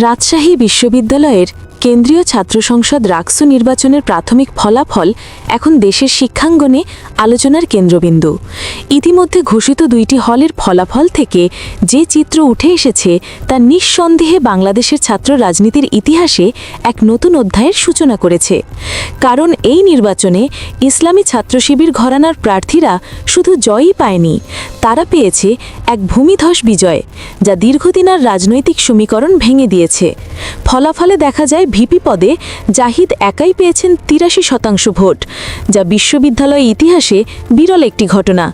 রাজশাহী বিশ্ববিদ্যালয়ের কেন্দ্রীয় ছাত্র সংসদ রাকসু নির্বাচনের প্রাথমিক ফলাফল এখন দেশের শিক্ষাঙ্গনে আলোচনার কেন্দ্রবিন্দু। ইতিমধ্যে ঘোষিত দুইটি হলের ফলাফল থেকে যে চিত্র উঠে এসেছে তা নিঃসন্দেহে বাংলাদেশের ছাত্র রাজনীতির ইতিহাসে এক নতুন অধ্যায়ের সূচনা করেছে। কারণ এই নির্বাচনে ইসলামী ছাত্র শিবির ঘরানার প্রার্থীরা শুধু জয়ই পায়নি, তারা পেয়েছে এক ভূমিধস বিজয়, যা দীর্ঘদিন আর রাজনৈতিক সমীকরণ ভেঙে দিয়েছে। ফলাফলে দেখা যায় ভিপি পদে জাহিদ একাই পেয়েছেন তিরাশি শতাংশ ভোট, যা বিশ্ববিদ্যালয় ইতিহাসে বিরল একটি ঘটনা।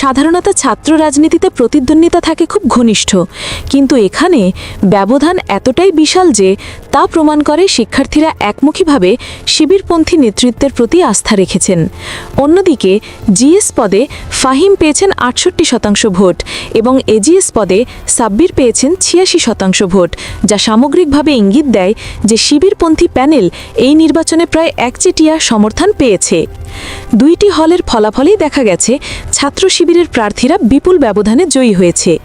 সাধারণত ছাত্র রাজনীতিতে প্রতিদ্বন্দ্বিতা থাকে খুব ঘনিষ্ঠ। কিন্তু এখানে ব্যবধান এতটাই বিশাল যে তা প্রমাণ করে শিক্ষার্থীরা একমুখীভাবে শিবিরপন্থী নেতৃত্বের প্রতি আস্থা রেখেছেন। অন্যদিকে জিএস পদে ফাহিম পেয়েছেন আটষট্টি শতাংশ ভোট এবং এজিএস পদে সাব্বির পেয়েছেন ছিয়াশি শতাংশ ভোট, যা সামগ্রিকভাবে ইঙ্গিত দেয় যে শিবিরপন্থী প্যানেল এই নির্বাচনে প্রায় একচেটিয়া সমর্থন পেয়েছে। দুইটি হলের ফলাফলেই দেখা গেছে, ছাত্র শিবিরের প্রার্থীরা বিপুল ব্যবধানে জয়ী হয়েছে।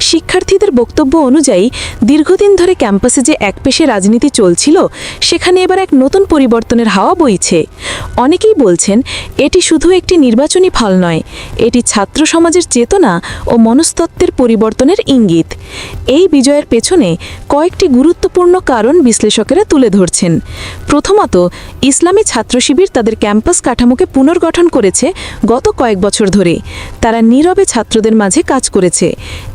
শিক্ষার্থীদের বক্তব্য অনুযায়ী, দীর্ঘদিন ধরে ক্যাম্পাসে যে একপেশে রাজনীতি চলছিল, সেখানে এবার এক নতুন পরিবর্তনের হাওয়া বইছে। অনেকেই বলছেন, এটি শুধু একটি নির্বাচনী ফল নয়, এটি ছাত্র সমাজের চেতনা ও মনস্তত্ত্বের পরিবর্তনের ইঙ্গিত। এই বিজয়ের পেছনে কয়েকটি গুরুত্বপূর্ণ কারণ বিশ্লেষকেরা তুলে ধরছেন। প্রথমত, ইসলামী ছাত্র শিবির তাদের ক্যাম্পাস কাঠামোকে পুনর্গঠন করেছে গত কয়েক বছর ধরে। তারা নীরবে ছাত্রদের মাঝে কাজ করেছে।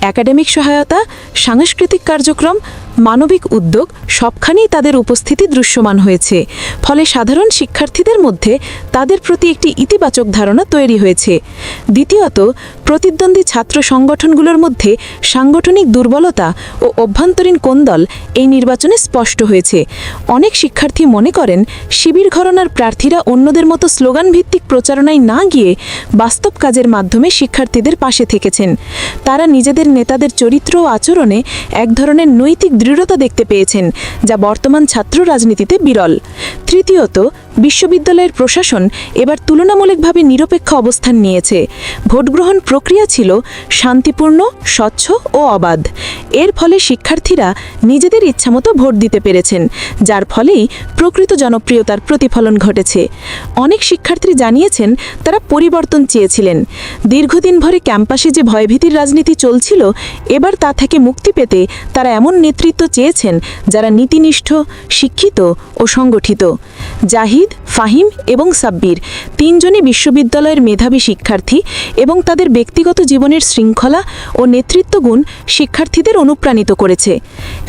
একাডেমিক সহায়তা, সাংস্কৃতিক কার্যক্রম, মানবিক উদ্যোগ সবখানেই তাদের উপস্থিতি দৃশ্যমান হয়েছে। ফলে সাধারণ শিক্ষার্থীদের মধ্যে তাদের প্রতি একটি ইতিবাচক ধারণা তৈরি হয়েছে। দ্বিতীয়ত প্রতিদ্বন্দ্বী ছাত্র সংগঠনগুলোর মধ্যে সাংগঠনিক দুর্বলতা ও অভ্যন্তরীণ কোন্দল এই নির্বাচনে স্পষ্ট হয়েছে? অনেক শিক্ষার্থী মনে করেন, শিবির ঘরনার প্রার্থীরা অন্যদের মতো স্লোগান ভিত্তিক প্রচারণায় না গিয়ে বাস্তব কাজের মাধ্যমে শিক্ষার্থীদের পাশে থেকেছেন। তারা নিজেদের নেতাদের চরিত্র ও আচরণে এক ধরনের নৈতিক দৃঢ়তা দেখতে পেয়েছেন, যা বর্তমান ছাত্র রাজনীতিতে বিরল। তৃতীয়ত বিশ্ববিদ্যালয়ের প্রশাসন এবার তুলনামূলকভাবে নিরপেক্ষ অবস্থান নিয়েছে। ভোটগ্রহণ প্রক্রিয়া ছিল শান্তিপূর্ণ, স্বচ্ছ ও অবাধ। এর ফলে শিক্ষার্থীরা নিজেদের ইচ্ছামতো ভোট দিতে পেরেছেন, যার ফলেই প্রকৃত জনপ্রিয়তার প্রতিফলন ঘটেছে। অনেক শিক্ষার্থী জানিয়েছেন, তারা পরিবর্তন চেয়েছিলেন। দীর্ঘদিন ভরে ক্যাম্পাসে যে ভয়ভীতির রাজনীতি চলছিল, এবার তা থেকে মুক্তি পেতে তারা এমন নেতৃত্ব চেয়েছেন, যারা নীতিনিষ্ঠ, শিক্ষিত ও সংগঠিত। জাহিদ ফাহিম এবং সাব্বির, তিনজনই বিশ্ববিদ্যালয়ের মেধাবী শিক্ষার্থী এবং তাদের ব্যক্তিগত জীবনের শৃঙ্খলা ও নেতৃত্বগুণ শিক্ষার্থীদের অনুপ্রাণিত করেছে।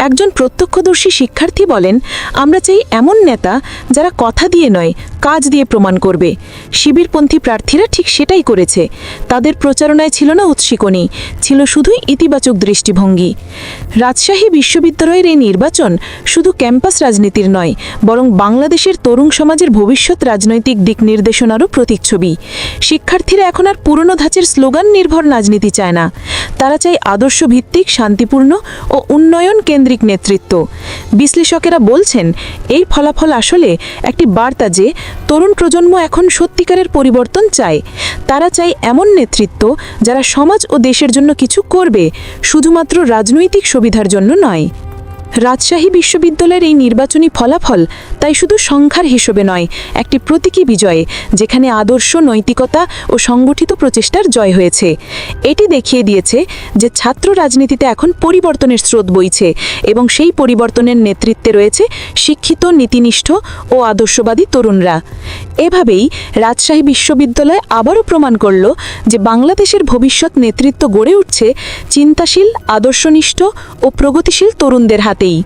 একজন প্রত্যক্ষদর্শী শিক্ষার্থী বলেন, আমরা চাই এমন নেতা যারা কথা দিয়ে নয়, কাজ দিয়ে প্রমাণ করবে। শিবিরপন্থী প্রার্থীরা ঠিক সেটাই করেছে। তাদের প্রচারণায় ছিল না উৎসিকনি ছিল শুধুই ইতিবাচক দৃষ্টিভঙ্গি। রাজশাহী বিশ্ববিদ্যালয়ের এই নির্বাচন শুধু ক্যাম্পাস রাজনীতির নয়, বরং বাংলাদেশের তরুণ সমাজের ভবিষ্যৎ রাজনৈতিক দিক নির্দেশনারও প্রতীকছবি শিক্ষার্থীরা এখন আর পুরনো ধাঁচের স্লোগান নির্ভর রাজনীতি চায় না। তারা চায় আদর্শ ভিত্তিক শান্তিপূর্ণ ও উন্নয়ন কেন্দ্রিক নেতৃত্ব। বিশ্লেষকেরা বলছেন, এই ফলাফল আসলে একটি বার্তা যে, তরুণ প্রজন্ম এখন সত্যিকারের পরিবর্তন চায়। তারা চায় এমন নেতৃত্ব যারা সমাজ ও দেশের জন্য কিছু করবে, শুধুমাত্র রাজনৈতিক সুবিধার জন্য নয়। রাজশাহী বিশ্ববিদ্যালয়ের এই নির্বাচনী ফলাফল তাই শুধু সংখ্যার হিসেবে নয়, একটি প্রতীকী বিজয়ে, যেখানে আদর্শ, নৈতিকতা ও সংগঠিত প্রচেষ্টার জয় হয়েছে। এটি দেখিয়ে দিয়েছে যে ছাত্র রাজনীতিতে এখন পরিবর্তনের স্রোত বইছে এবং সেই পরিবর্তনের নেতৃত্বে রয়েছে শিক্ষিত, নীতিনিষ্ঠ ও আদর্শবাদী তরুণরা। এভাবেই রাজশাহী বিশ্ববিদ্যালয় আবারও প্রমাণ করল যে বাংলাদেশের ভবিষ্যৎ নেতৃত্ব গড়ে উঠছে চিন্তাশীল, আদর্শনিষ্ঠ ও প্রগতিশীল তরুণদের হাতেই